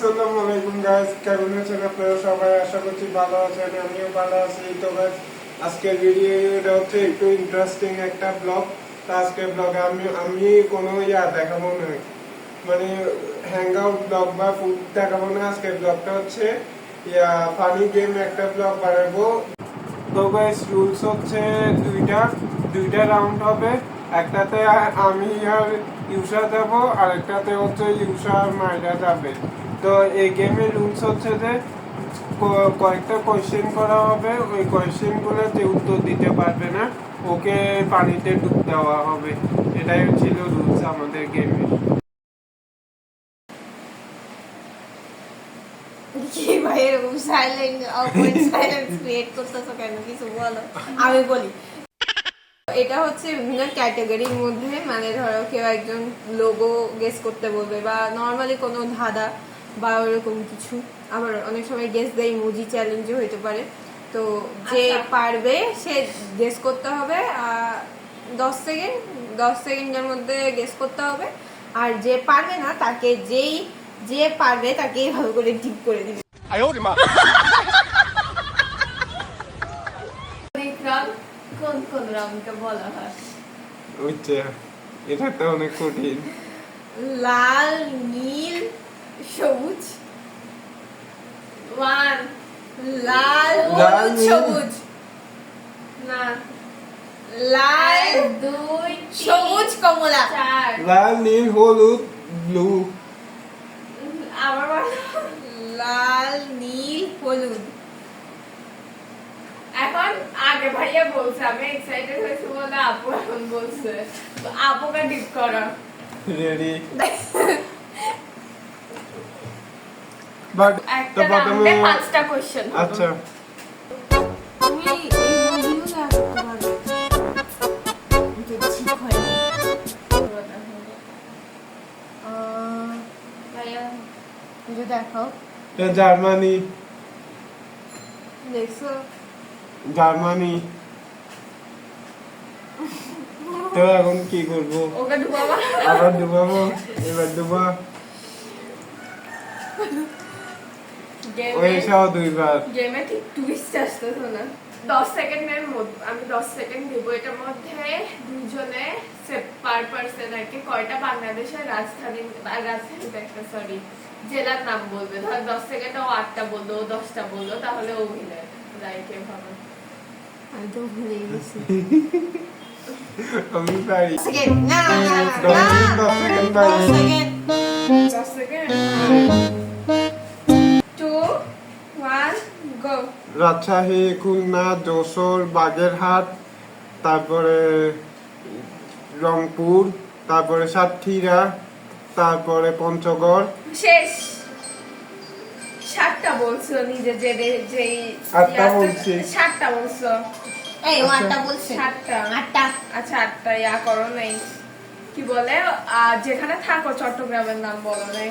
আসসালামু আলাইকুম গাইস কেমন আছেন আপনারা সবাই? আশা করছি ভালো আছেন, আমিও ভালো আছি। তো গাইস আজকের ভিডিওটা হচ্ছে একটু ইন্টারেস্টিং একটা ব্লগ তো আজকের ব্লগে আমি আমি কোনো ইয়া দেখাবো না। মানে হ্যাং আউট ব্লগ বা ফুড দেখাবো না। আজকের ব্লগটা হচ্ছে ইয়া ফানি গেম একটা ব্লগ বানাবো। তো গাইস রুলস হচ্ছে দুইটা। দুইটা রাউন্ড হবে। একটাতে আমি আর ইউসা যাব আর একটাতে হচ্ছে ইউসা মাইরা যাবে। তো এই গেমের রুলস হচ্ছে যে কয়েকটা কোয়েশ্চেন করা হবে। ওই কোয়েশ্চেনগুলো যে উত্তর দিতে পারবে না। ওকে পানিতে ডুব দেওয়া হবে। এটাই ছিল রুলস আমাদের গেমের আমি বলি। এটা হচ্ছে বিভিন্ন ক্যাটাগরির মধ্যে মানে ধরো কেউ একজন লোগো গেস করতে বলবে বা নর্মালি কোনো ধাঁধা বা ওরকম কিছু। আবার অনেক সময় গেস দেয় ইমোজি চ্যালেঞ্জ হইতে পারে। তো যে আচ্ছা। পারবে সে গেস করতে হবে। আর দশ সেকেন্ড দশ সেকেন্ডের মধ্যে গেস করতে হবে। আর যে পারবে না তাকে যেই যে পারবে তাকে এইভাবে করে ডিপ করে দিবে। কোন কোন রংটা বলা হয়? এটা তো অনেক কঠিন। লাল নীল সবুজ? ওয়ান লাল হলুদ। সবুজ। না। লাল দুই সবুজ কমলা। চার। লাল নীল হলুদ ব্লু। আবার লাল নীল হলুদ। এখন আগে ভাইয়া বলছে আমি এক্সাইটেড হয়েছি বলে আপু এখন বলছে। তো আপুকে ডিপ করো। রেডি বাট প্রথমে রাউন্ডে পাঁচটা কোশ্চেন আচ্ছা। তুমি দেখাও জার্মানি। দেখছ? জার্মানি। তো এখন কি করব? আবার ডুবাবো এবার ডুবা। ওই সহ দুইবার। গেমে ঠিক টুইস্ট আসতেছে না? দশ সেকেন্ডের মধ্যে আমি দশ সেকেন্ড দিব এটার মধ্যে দুজনে পার পার্সন আর কি কয়টা বাংলাদেশের রাজধানী আর রাজধানীতে একটা সরি জেলার নাম বলবে। ধর দশ সেকেন্ড ও আটটা বলল ও দশটা বলল তাহলে ও উইনার রাইট এভাবে। আমি তো ভুলে গেছি। আমি পারি। সেকেন্ড না সেকেন্ড, দশ সেকেন্ড দশ পারি। সেকেন্ড। রাজশাহী খুলনা যশোর বাগেরহাট তারপরে রংপুর তারপরে সাতক্ষীরা তারপরে পঞ্চগড়। শেষ। সাতটা বলছো নিজে যে যেই আটটা বলছি। সাতটা বলছো। এই ও আটটা বলছে। সাতটা। আটটা। আচ্ছা আটটা ইয়া করো নাই। কি বলে? আর যেখানে থাকো চট্টগ্রামের নাম বলো নাই।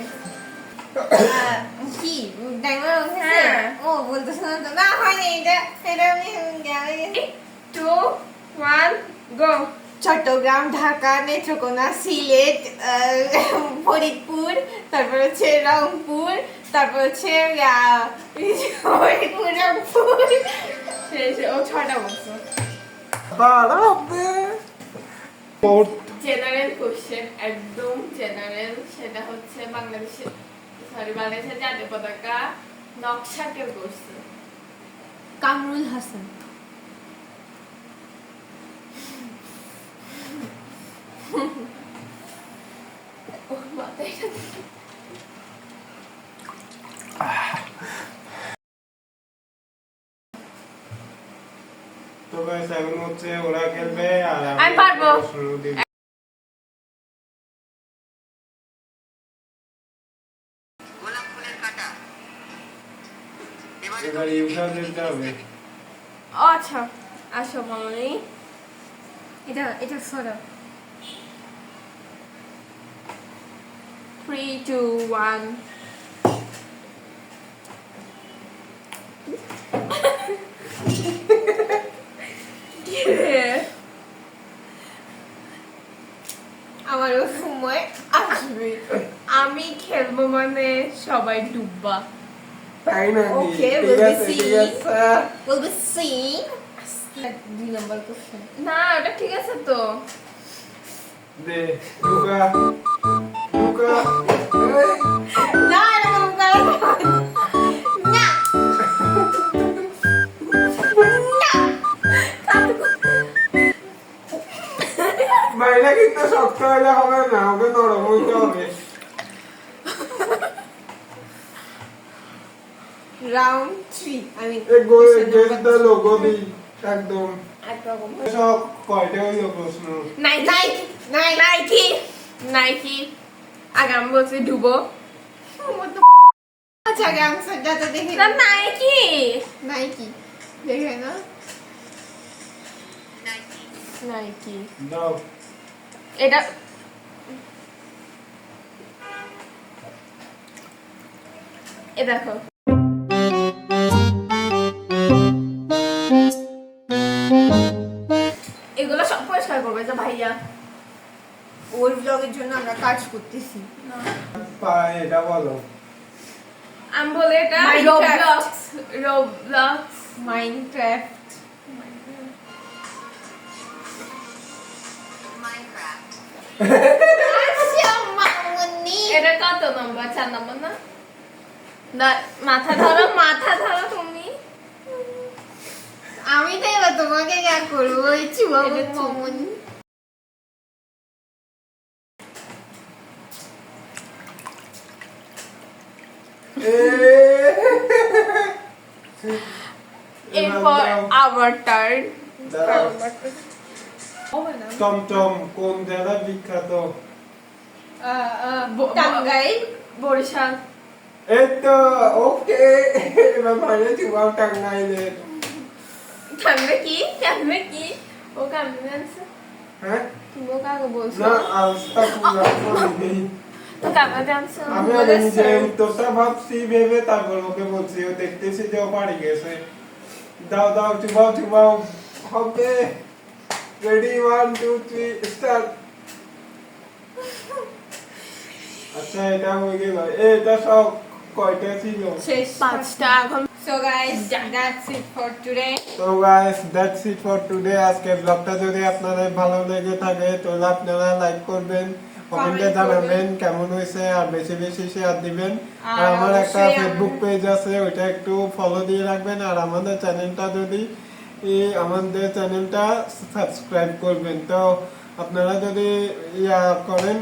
কি টাইমার হচ্ছে হ্যাঁ। ও বলতেছে না তো না হয়নি এটা এটা আমি two one go Chittagong Dhaka Netrokona Sylhet Faridpur তারপর হচ্ছে রংপুর তারপর হচ্ছে ফরিদপুর রংপুর ও ছটা বলছো জেনারেল কোশ্চেন একদম জেনারেল সেটা হচ্ছে বাংলাদেশের সরি বাংলাদেশের জাতীয় পতাকা নকশা কে করছে কামরুল হাসান। তো guys, এখন হচ্ছে ওরা খেলবে আর আমি পারব। প্রশ্ন দিব। এবার দিতে হবে। আচ্ছা। আসো মামনি। এটা এটা সরা। থ্রি টু ওয়ান আমারও সময় আসবে। আমি খেলব মানে সবাই ডুববা। তাই না Okay, ঠিক we'll be আছে ঠিক seeing. আছে Will be seen. দুই নম্বর কোশ্চেন না ওটা ঠিক আছে তো দে লুকা লুকা এই, না এরকম না। মাইনা কিন্তু শক্ত হলে হবে না ওকে নরম হইতে হবে রাউন্ড থ্রি আমি একদম। সব কয়টা হইল প্রশ্ন? নাইকি নাইকি নাইকি আগে আমি বলছি ডুবো। আচ্ছা আগে আনসারটা তো দেখে না নাইকি নাইকি দেখে না নাইকি দাও এটা এ দেখো। ভাইয়া? ওর ব্লগের জন্য আমরা কাজ করতেছি। এটা বলো। আমি বলে এটা রোবলক্স রোবলক্স মাইনক্রাফট এটা কত নম্বর চার নম্বর না? না মাথা ধরো মাথা ধরো তুমি। আমি তো এবার তোমাকে যা করব চুয়া। মামুনি। এরপর আবার টার্ন টমটম কোন জেলা বিখ্যাত? টাঙ্গাইল বরিশাল এই তো ওকে। এবার মানে চুবাও টাঙ্গাইলে কান্দে কি? কান্দে কি? ও জানছে হ্যাঁ? তুমিও কাকে বলছো? না আজটা আমি নিজে উত্তরটা ভাবছি ভেবে তারপর ওকে বলছি ও দেখতেছি যে ও পারি গেছে। দাও দাও চুবাও চুবাও হবে। Ready one two three start আচ্ছা এটা হয়ে গেল। এটা সব কয়টা ছিল? শেষ। পাঁচটা। এখন so guys that's it for today তো guys that's it for today আজকে ব্লগটা যদি আপনাদের ভালো লেগে থাকে তাহলে আপনারা লাইক করবেন। কমেন্টে জানাবেন কেমন হয়েছে আর বেশি বেশি শেয়ার দিবেন। আর আমার একটা ফেসবুক পেজ আছে ওইটা একটু ফলো দিয়ে রাখবেন। আর আমাদের চ্যানেলটা যদি আমাদের চ্যানেলটা সাবস্ক্রাইব করবেন। তো আপনারা যদি ইয়া করেন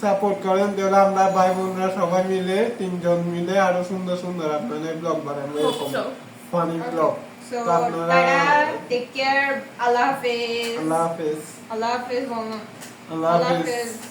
সাপোর্ট করেন তাহলে আমরা ভাই বোনরা সবাই মিলে তিনজন মিলে আরও সুন্দর সুন্দর আপনাদের ব্লগ বানাবো এরকম So, ফানি ব্লগ হাফেজ। আল্লাহ হাফেজ মামা আল্লাহ আল্লাহ হাফেজ। হাফেজ।